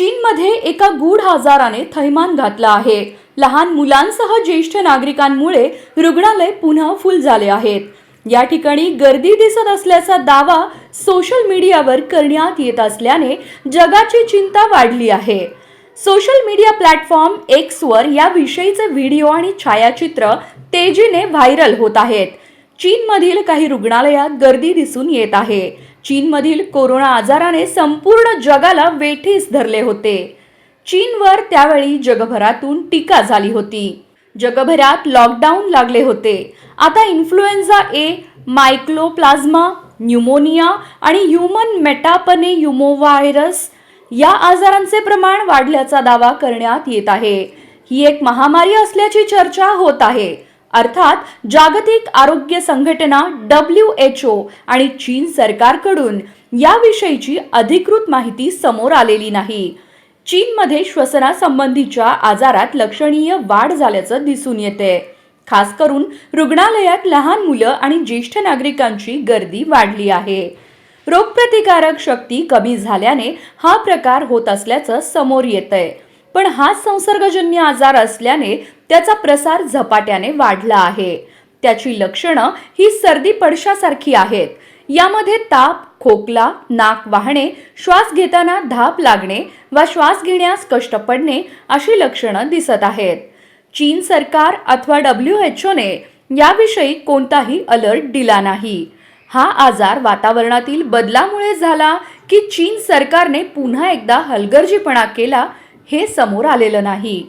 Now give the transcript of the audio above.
चीनमध्ये एका गूढ आजाराने थैमान घातलं आहे. लहान मुलांसह ज्येष्ठ नागरिकांमुळे रुग्णालय पुन्हा फुल झाले आहेत. या ठिकाणी गर्दी दिसत असल्याचा दावा सोशल मीडियावर करण्यात येत असल्याने जगाची चिंता वाढली आहे. सोशल मीडिया प्लॅटफॉर्म एक्सवर या विषयीचे व्हिडिओ आणि छायाचित्र तेजीने व्हायरल होत आहेत. चीनमधील काही रुग्णालयात गर्दी दिसून येत आहे. चीनमधील कोरोना आजाराने संपूर्ण जगाला वेठीस धरले होते. चीनवर त्यावेळी जगभरातून टीका झाली होती. जगभरात लॉकडाऊन लागले होते. आता इन्फ्लुएन्झा ए मायक्लोप्लाझ्मा न्यूमोनिया आणि ह्युमन मेटापने युमोव्हायरस या आजारांचे प्रमाण वाढल्याचा दावा करण्यात येत आहे. ही एक महामारी असल्याची चर्चा होत आहे. अर्थात जागतिक आरोग्य संघटना डब्ल्यू एच ओ आणि चीन सरकारकडून याविषयीची अधिकृत माहिती समोर आलेली नाही. चीनमध्ये श्वसनासंबंधीच्या आजारात लक्षणीय वाढ झाल्याचं दिसून येते खास करून रुग्णालयात लहान मुलं आणि ज्येष्ठ नागरिकांची गर्दी वाढली आहे. रोगप्रतिकारक शक्ती कमी झाल्याने हा प्रकार होत असल्याचं समोर येतंय. पण हा संसर्गजन्य आजार असल्याने त्याचा प्रसार झपाट्याने वाढला आहे. त्याची लक्षणं ही सर्दी पडशासारखी आहेत. यामध्ये ताप खोकला नाक वाहणे श्वास घेताना धाप लागणे वा श्वास घेण्यास कष्ट पडणे अशी लक्षणं दिसत आहेत. चीन सरकार अथवा डब्ल्यू एच ओने याविषयी कोणताही अलर्ट दिला नाही. हा आजार वातावरणातील बदलामुळे झाला की चीन सरकारने पुन्हा एकदा हलगर्जीपणा केला हे समोर आलेलं नाही.